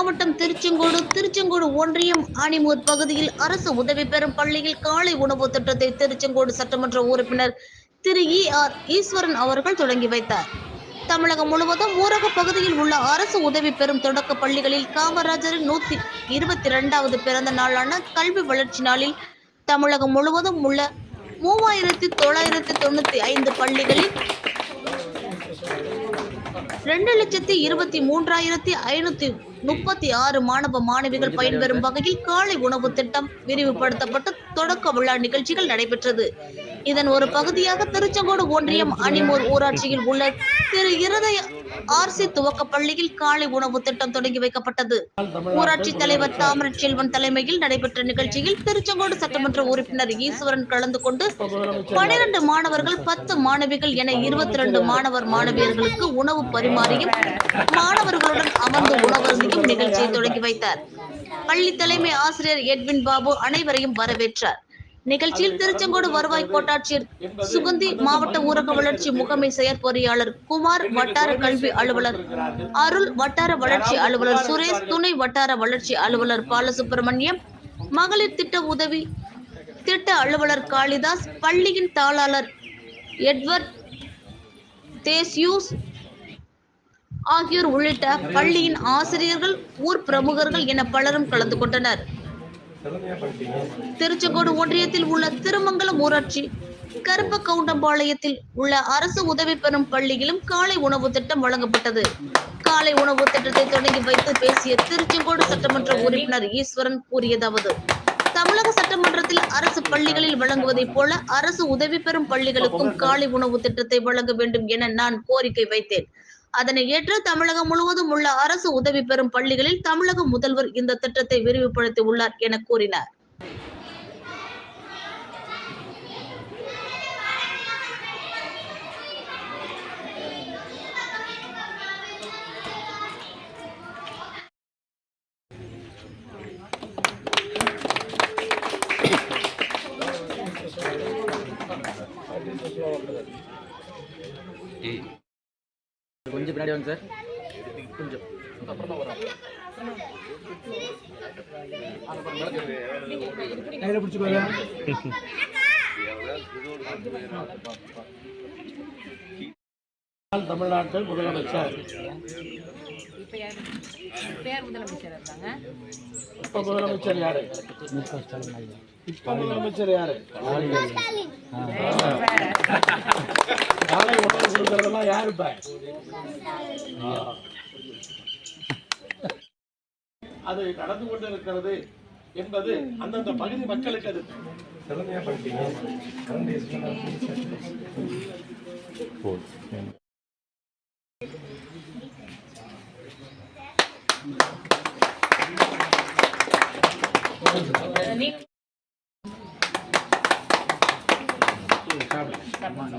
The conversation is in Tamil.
மாவட்டம் திருச்செங்கோடு திருச்செங்கோடு ஒன்றியம் ஆணிமூர் பகுதியில் அரசு உதவி பெறும் பள்ளியில் காலை உணவு திட்டத்தை திருச்செங்கோடு சட்டமன்ற உறுப்பினர் திரு இ ஆர் ஈஸ்வரன் அவர்கள் தொடங்கி வைத்தார். தமிழகம் முழுவதும் ஊரக பகுதியில் உள்ள அரசு உதவி பெறும் தொடக்க பள்ளிகளில் காமராஜரின் நூத்தி இருபத்தி இரண்டாவது பிறந்த நாளான கல்வி வளர்ச்சி நாளில் தமிழகம் முழுவதும் உள்ள மூவாயிரத்தி தொள்ளாயிரத்தி தொண்ணூத்தி ஐந்து பள்ளிகளில் ரெண்டு லட்சத்தி இருபத்தி மூன்றாயிரத்தி ஐநூத்தி முப்பத்தி ஆறு மாணவ மாணவிகள் பயன்பெறும் வகையில் காலை உணவு திட்டம் விரிவுபடுத்தப்பட்டு தொடக்க விழா நிகழ்ச்சிகள் நடைபெற்றது. இதன் ஒரு பகுதியாக திருச்செங்கோடு ஒன்றியம் அணிமூர் ஊராட்சியில் உள்ள திரு இருதய ஆர்சி துவக்க பள்ளியில் காலை உணவு திட்டம் தொடங்கி வைக்கப்பட்டது. ஊராட்சி தலைவர் தாமரச் செல்வன் தலைமையில் நடைபெற்ற நிகழ்ச்சியில் திருச்செங்கோடு சட்டமன்ற உறுப்பினர் ஈஸ்வரன் கலந்து கொண்டு பனிரெண்டு மாணவர்கள் பத்து மாணவிகள் என இருபத்தி ரெண்டு மாணவர் மாணவியர்களுக்கு உணவு பரிமாறியும் மாணவர்களுடன் அமர்ந்து உணவருந்தியும் நிகழ்ச்சியை தொடங்கி வைத்தார். பள்ளி தலைமை ஆசிரியர் எட்வின் பாபு அனைவரையும் வரவேற்றார். நிகழ்ச்சியில் திருச்செங்கோடு வருவாய் கோட்டாட்சியர் சுகந்தி மாவட்ட ஊரக வளர்ச்சி முகமை செயற்பொறியாளர் குமார் வட்டார கல்வி அலுவலர் அருள் வட்டார வளர்ச்சி அலுவலர் சுரேஷ் துணை வட்டார வளர்ச்சி அலுவலர் பாலசுப்பிரமணியம் மகளிர் திட்ட உதவி திட்ட அலுவலர் காளிதாஸ் பள்ளியின் தாளாளர் எட்வர்ட் தேஸ்யூஸ் ஆகியோர் உள்ளிட்ட பள்ளியின் ஆசிரியர்கள் ஊர் பிரமுகர்கள் என பலரும் கலந்து கொண்டனர். திருச்செங்கோடு ஒன்றியத்தில் உள்ள திருமங்கலம் ஊராட்சி கருப்ப கவுண்டம்பாளையத்தில் உள்ள அரசு உதவி பெறும் பள்ளியிலும் காலை உணவு திட்டம் வழங்கப்பட்டது. காலை உணவு திட்டத்தை தொடங்கி வைத்து பேசிய திருச்செங்கோடு சட்டமன்ற உறுப்பினர் ஈஸ்வரன் கூறியதாவது தமிழக சட்டமன்றத்தில் அரசு பள்ளிகளில் வழங்குவதைப் போல அரசு உதவி பெறும் பள்ளிகளுக்கும் காலை உணவு திட்டத்தை வழங்க வேண்டும் என நான் கோரிக்கை வைத்தேன். அதனை ஏற்று தமிழகம் முழுவதும் உள்ள அரசு உதவி பெறும் பள்ளிகளில் தமிழக முதல்வர் இந்த திட்டத்தை விரிவுபடுத்தி உள்ளார் என கூறினார். கொஞ்சம் பின்னாடி வாங்க சார். கொஞ்சம். கையில் பிடிச்சிக்கோங்க தமிழ்நாட்டில் முதலமைச்சர். இப்போ முதலமைச்சர் யாரு? இப்ப முதலமைச்சர் யாரு? காலை உணவு கொடுக்கறதெல்லாம் யாரு அது நடந்து கொண்டு இருக்கிறது என்பது அந்தந்த பகுதி மக்களுக்கு அது நீ step on.